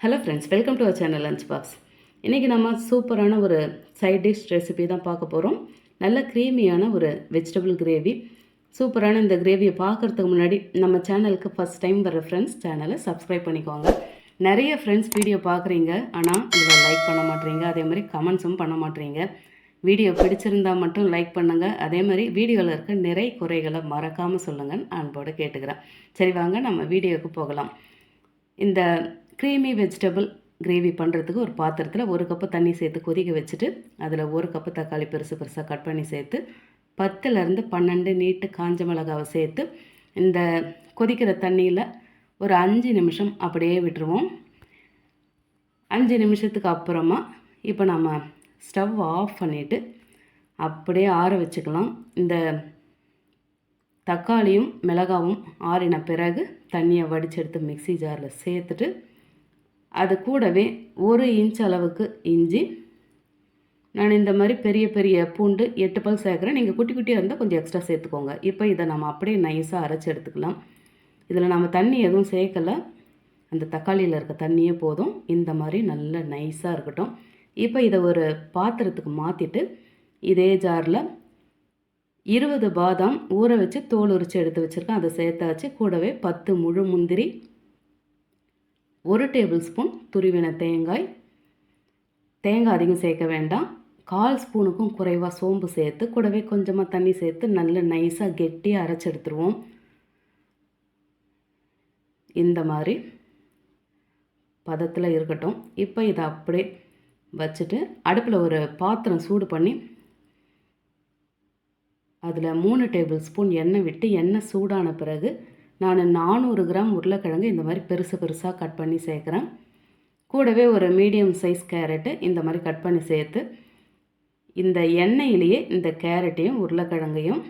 Hello friends welcome to our channel lunch box இன்றைக்கி நம்ம சூப்பரான ஒரு சைட் டிஷ் ரெசிபி தான் பார்க்க போகிறோம் நல்ல க்ரீமியான ஒரு வெஜிடபிள் கிரேவி சூப்பரான இந்த கிரேவியை பார்க்குறதுக்கு முன்னாடி நம்ம சேனலுக்கு ஃபஸ்ட் டைம் வர ஃப்ரெண்ட்ஸ் சேனலை சப்ஸ்கிரைப் பண்ணிக்கோங்க. நிறைய ஃப்ரெண்ட்ஸ் வீடியோ பார்க்குறீங்க ஆனால் இதில் லைக் பண்ண மாட்டீங்க. அதே மாதிரி கமெண்ட்ஸும் பண்ண மாட்டீங்க. வீடியோ பிடிச்சிருந்தா மட்டும் லைக் பண்ணுங்கள் அதே மாதிரி வீடியோவில் இருக்க நிறை குறைகளை மறக்காமல் சொல்லுங்கள் அன்போடு கேட்டுக்கிறேன். சரி வாங்க நம்ம வீடியோவுக்கு போகலாம். இந்த க்ரீமி வெஜிடபிள் கிரேவி பண்ணுறதுக்கு ஒரு பாத்திரத்தில் ஒரு கப்பு தண்ணி சேர்த்து கொதிக்க வச்சுட்டு அதில் ஒரு கப்பு தக்காளி பெருசு பெருசாக கட் பண்ணி சேர்த்து பத்துலேருந்து பன்னெண்டு நீட்டு காஞ்ச மிளகாவை சேர்த்து இந்த கொதிக்கிற தண்ணியில் ஒரு அஞ்சு நிமிஷம் அப்படியே விட்டுருவோம். அஞ்சு நிமிஷத்துக்கு அப்புறமா இப்போ நம்ம ஸ்டவ் ஆஃப் பண்ணிவிட்டு அப்படியே ஆற வச்சுக்கலாம். இந்த தக்காளியும் மிளகாவும் ஆறின பிறகு தண்ணியை வடிச்செடுத்து மிக்ஸி ஜாரில் சேர்த்துட்டு அது கூடவே ஒரு இன்ச் அளவுக்கு இஞ்சி. நான் இந்த மாதிரி பெரிய பெரிய பூண்டு எட்டு பல் சேர்க்குறேன் நீங்கள் குட்டி குட்டியாக இருந்தால் கொஞ்சம் எக்ஸ்ட்ரா சேர்த்துக்கோங்க. இப்போ இதை நம்ம அப்படியே நைஸாக அரைச்சி எடுத்துக்கலாம். இதில் நம்ம தண்ணி எதுவும் சேர்க்கலை. அந்த தக்காளியில் இருக்க தண்ணியே போதும். இந்த மாதிரி நல்ல நைஸாக இருக்கட்டும். இப்போ இதை ஒரு பாத்திரத்துக்கு மாற்றிட்டு இதே ஜாரில் இருபது பாதாம் ஊற வச்சு தோல் உரித்து எடுத்து வச்சுருக்கேன். அதை சேர்த்தாச்சு. கூடவே பத்து முழு முந்திரி ஒரு டேபிள் ஸ்பூன் துருவின தேங்காய். தேங்காய் அதிகம் சேர்க்க வேண்டாம். கால் ஸ்பூனுக்கும் குறைவாக சோம்பு சேர்த்து கூடவே கொஞ்சமாக தண்ணி சேர்த்து நல்ல நைஸாக கெட்டியாக அரைச்சி எடுத்துருவோம். இந்த மாதிரி பதத்தில் இருக்கட்டும். இப்போ இதை அப்படியே வச்சுட்டு அடுப்பில் ஒரு பாத்திரம் சூடு பண்ணி அதில் மூணு டேபிள் ஸ்பூன் எண்ணெய் விட்டு எண்ணெய் சூடான பிறகு நான் நானூறு கிராம் உருளைக்கிழங்கு இந்த மாதிரி பெருசு பெருசாக கட் பண்ணி சேர்க்குறேன். கூடவே ஒரு மீடியம் சைஸ் கேரட்டு இந்த மாதிரி கட் பண்ணி சேர்த்து இந்த எண்ணெயிலேயே இந்த கேரட்டையும் உருளைக்கிழங்கையும்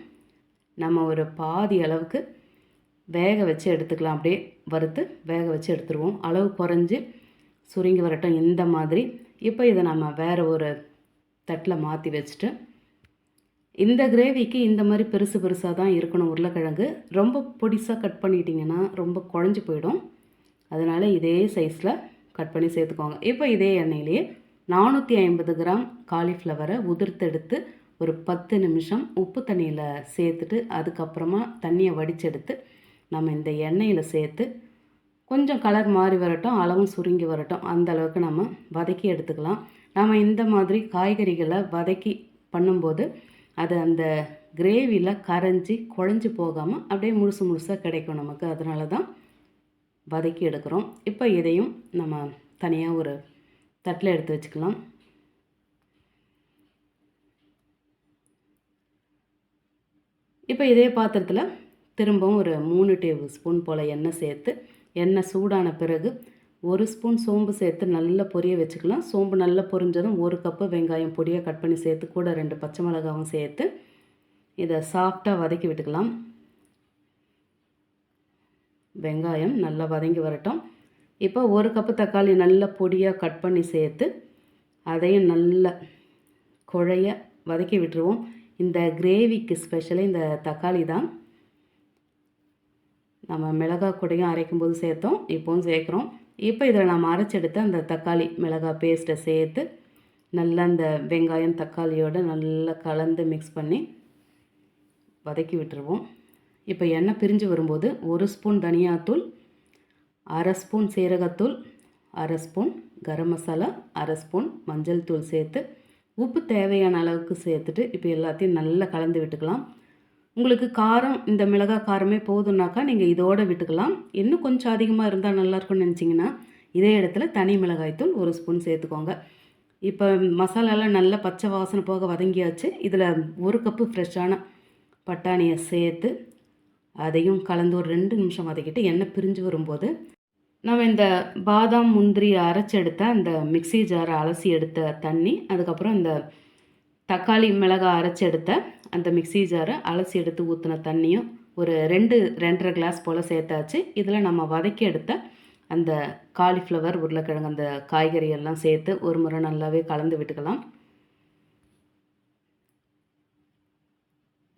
நம்ம ஒரு பாதி அளவுக்கு வேக வச்சு எடுத்துக்கலாம். அப்படியே வறுத்து வேக வச்சு எடுத்துருவோம். அளவு குறைஞ்சி சுருங்கி வரட்டும். இந்த மாதிரி. இப்போ இதை நம்ம வேறு ஒரு தட்டில் மாற்றி வச்சுட்டு இந்த கிரேவிக்கு இந்த மாதிரி பெருசு பெருசாக தான் இருக்கணும் உருளைக்கிழங்கு. ரொம்ப பொடிசாக கட் பண்ணிட்டீங்கன்னா ரொம்ப குழஞ்சி போயிடும். அதனால் இதே சைஸில் கட் பண்ணி சேர்த்துக்கோங்க. இப்போ இதே எண்ணெயிலேயே நானூற்றி ஐம்பது கிராம் காலிஃப்ளவரை உதிர்த்தெடுத்து ஒரு பத்து நிமிஷம் உப்பு தண்ணியில் சேர்த்துட்டு அதுக்கப்புறமா தண்ணியை வடிச்செடுத்து நம்ம இந்த எண்ணெயில் சேர்த்து கொஞ்சம் கலர் மாறி வரட்டும் அளவும் சுருங்கி வரட்டும். அந்த அளவுக்கு நம்ம வதக்கி எடுத்துக்கலாம். நம்ம இந்த மாதிரி காய்கறிகளை வதக்கி பண்ணும்போது அது அந்த கிரேவியில் கரைஞ்சி குழஞ்சி போகாமல் அப்படியே முழுசு முழுசாக கிடைக்கும் நமக்கு. அதனால தான் வதக்கி எடுக்கிறோம். இப்போ இதையும் நம்ம தனியாக ஒரு தட்டில் எடுத்து வச்சுக்கலாம். இப்போ இதே பாத்திரத்தில் திரும்பவும் ஒரு மூணு டேபிள் ஸ்பூன் போல் எண்ணெய் சேர்த்து எண்ணெய் சூடான பிறகு ஒரு ஸ்பூன் சோம்பு சேர்த்து நல்லா பொரிய வச்சுக்கலாம். சோம்பு நல்லா பொரிஞ்சதும் ஒரு கப்பு வெங்காயம் பொடியாக கட் பண்ணி சேர்த்து கூட ரெண்டு பச்சை மிளகாவும் சேர்த்து இதை சாஃப்டாக வதக்கி விட்டுக்கலாம். வெங்காயம் நல்லா வதங்கி வரட்டும். இப்போ ஒரு கப்பு தக்காளி நல்லா பொடியாக கட் பண்ணி சேர்த்து அதையும் நல்லா குழைய வதக்கி விட்டுருவோம். இந்த கிரேவிக்கு ஸ்பெஷலு இந்த தக்காளி தான். நம்ம மிளகாய் கூடையும் அரைக்கும்போது சேர்த்தோம். இப்போவும் சேர்க்குறோம். இப்போ இதில் நம்ம அரைச்செடுத்த அந்த தக்காளி மிளகாய் பேஸ்ட்டை சேர்த்து நல்லா அந்த வெங்காயம் தக்காளியோடு நல்லா கலந்து மிக்ஸ் பண்ணி வதக்கி விட்டுருவோம். இப்போ எண்ணெய் பிரிஞ்சு வரும்போது ஒரு ஸ்பூன் தனியாத்தூள் அரை ஸ்பூன் சீரகத்தூள் அரை ஸ்பூன் கரம் மசாலா அரை ஸ்பூன் மஞ்சள் தூள் சேர்த்து உப்பு தேவையான அளவுக்கு சேர்த்துட்டு இப்போ எல்லாத்தையும் நல்லா கலந்து விட்டுக்கலாம். உங்களுக்கு காரம் இந்த மிளகாய் காரமே போதும்னாக்கா நீங்கள் இதோடு விட்டுக்கலாம். இன்னும் கொஞ்சம் அதிகமாக இருந்தால் நல்லாயிருக்கும்னு நினச்சிங்கன்னா இதே இடத்துல தனி மிளகாய்த்தூள் ஒரு ஸ்பூன் சேர்த்துக்கோங்க. இப்போ மசாலாலாம் நல்லா பச்சை வாசனை போக வதங்கியாச்சு. இதில் ஒரு கப்பு ஃப்ரெஷ்ஷான பட்டாணியை சேர்த்து அதையும் கலந்து ஒரு ரெண்டு நிமிஷம் வதக்கிட்டு எண்ணெய் பிரிஞ்சு வரும்போது நம்ம இந்த பாதாம் முந்திரி அரைச்செடுத்த அந்த மிக்சி ஜாரை அலசி எடுத்த தண்ணி அதுக்கப்புறம் இந்த தக்காளி மிளகாய் அரைச்சி எடுத்த அந்த மிக்சி ஜாரை அலசி எடுத்து ஊற்றின தண்ணியும் ஒரு ரெண்டு ரெண்டரை கிளாஸ் போல் சேர்த்தாச்சு. இதில் நம்ம வதக்கி எடுத்த அந்த காலிஃப்ளவர் உருளைக்கிழங்கு அந்த காய்கறி எல்லாம் சேர்த்து ஒரு முறை நல்லாவே கலந்து விட்டுக்கலாம்.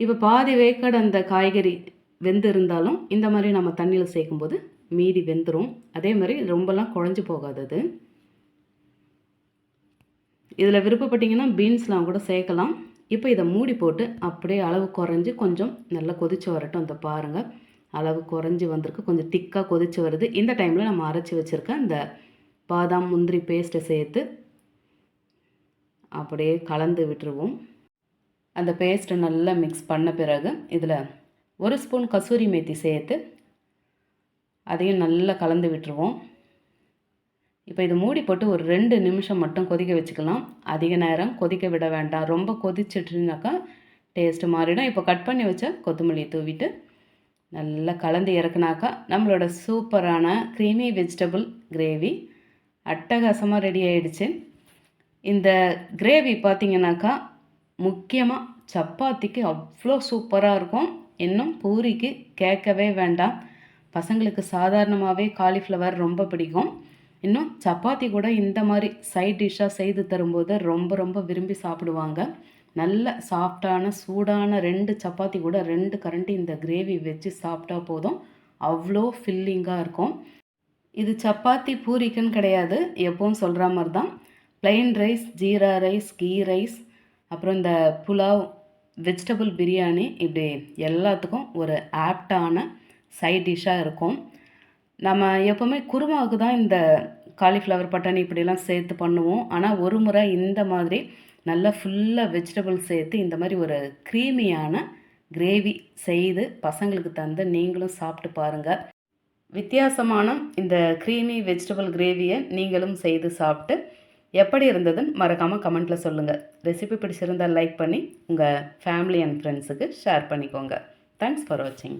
இப்போ பாதி வேக்காடு அந்த காய்கறி வெந்து இருந்தாலும் இந்த மாதிரி நம்ம தண்ணியில் சேர்க்கும்போது மீதி வெந்துடும் அதே மாதிரி ரொம்பலாம் குழஞ்சி போகாது அது. இதில் விருப்பப்பட்டிங்கன்னா பீன்ஸ்லாம் கூட சேர்க்கலாம். இப்போ இதை மூடி போட்டு அப்படியே அளவு குறைஞ்சி கொஞ்சம் நல்லா கொதிச்சு வரட்டும். அந்த பாருங்கள் அளவு குறைஞ்சி வந்திருக்கு. கொஞ்சம் திக்காக கொதிச்சு வருது. இந்த டைமில் நம்ம அரைச்சி வச்சுருக்க இந்த பாதாம் முந்திரி பேஸ்ட்டை சேர்த்து அப்படியே கலந்து விட்டுருவோம். அந்த பேஸ்ட்டை நல்லா மிக்ஸ் பண்ண பிறகு இதில் ஒரு ஸ்பூன் கசூரி மேத்தி சேர்த்து அதையும் நல்லா கலந்து விட்டுருவோம். இப்போ இது மூடி போட்டு ஒரு ரெண்டு நிமிஷம் மட்டும் கொதிக்க வச்சுக்கலாம். அதிக நேரம் கொதிக்க விட வேண்டாம். ரொம்ப கொதிச்சிட்டுனாக்கா டேஸ்ட்டு மாறிடும். இப்போ கட் பண்ணி வச்ச கொத்தமல்லியை தூவிட்டு நல்லா கலந்து இறக்குனாக்கா நம்மளோட சூப்பரான க்ரீமி வெஜிடபிள் கிரேவி அட்டகாசமாக ரெடி ஆகிடுச்சு இந்த கிரேவி பார்த்தீங்கன்னாக்கா முக்கியமாக சப்பாத்திக்கு அவ்வளோ சூப்பராக இருக்கும். இன்னும் பூரிக்கு கேட்கவே வேண்டாம். பசங்களுக்கு சாதாரணமாகவே காலிஃப்ளவர் ரொம்ப பிடிக்கும். இன்னும் சப்பாத்தி கூட இந்த மாதிரி சைட் டிஷ்ஷாக செய்து தரும்போது ரொம்ப ரொம்ப விரும்பி சாப்பிடுவாங்க. நல்ல சாஃப்டான சூடான ரெண்டு சப்பாத்தி கூட ரெண்டு கரண்டி இந்த கிரேவி வச்சு சாப்பிட்டா போதும். அவ்வளோ ஃபில்லிங்காக இருக்கும். இது சப்பாத்தி பூரிக்குன்னு கிடையாது. எப்பவும் சொல்கிற மாதிரி தான் plain rice jeera rice ghee rice அப்புறம் இந்த புலாவ் வெஜிடபிள் பிரியாணி இப்படி எல்லாத்துக்கும் ஒரு ஆப்டான சைட் டிஷ்ஷாக இருக்கும். நம்ம எப்போவுமே குருமாவுக்கு தான் இந்த காலிஃப்ளவர் பட்டாணி இப்படிலாம் சேர்த்து பண்ணுவோம். ஆனால் ஒரு முறை இந்த மாதிரி நல்லா ஃபுல்லாக வெஜிடபிள் சேர்த்து இந்த மாதிரி ஒரு க்ரீமியான கிரேவி செய்து பசங்களுக்கு தந்து நீங்களும் சாப்பிட்டு பாருங்கள் வித்தியாசமான இந்த க்ரீமி வெஜிடபிள் கிரேவியை நீங்களும் செய்து சாப்பிட்டு எப்படி இருந்ததுன்னு மறக்காமல் கமெண்ட்டில் சொல்லுங்கள் ரெசிபி பிடிச்சிருந்தால் லைக் பண்ணி உங்கள் ஃபேமிலி அண்ட் ஃப்ரெண்ட்ஸுக்கு ஷேர் பண்ணிக்கோங்க. தேங்க்ஸ் ஃபார் வாட்சிங்